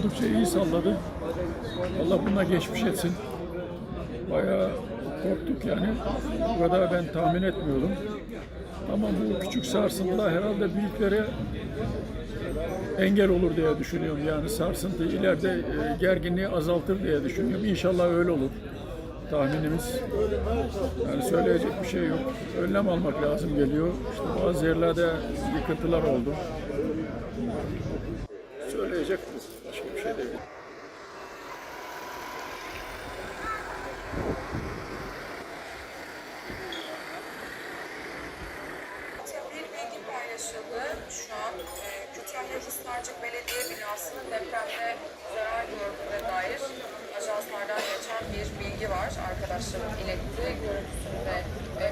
oldukça iyi salladı. Allah buna geçmiş etsin. Bayağı korktuk yani. Bu kadar ben tahmin etmiyordum. Ama bu küçük sarsıntılar herhalde büyüklere engel olur diye düşünüyorum. Yani sarsıntı ileride e, gerginliği azaltır diye düşünüyorum. İnşallah öyle olur. Tahminimiz. Yani söyleyecek bir şey yok. Önlem almak lazım geliyor. İşte bazı yerlerde yıkıntılar oldu. Söyleyecek bu. Başka bir şey değil. Şu an e, Kütahya Hisarcık Belediye binasının depremde zarar gördüğüne dair ajanslardan geçen bir bilgi var. Arkadaşlarım iletti. Görüntüsünü de e,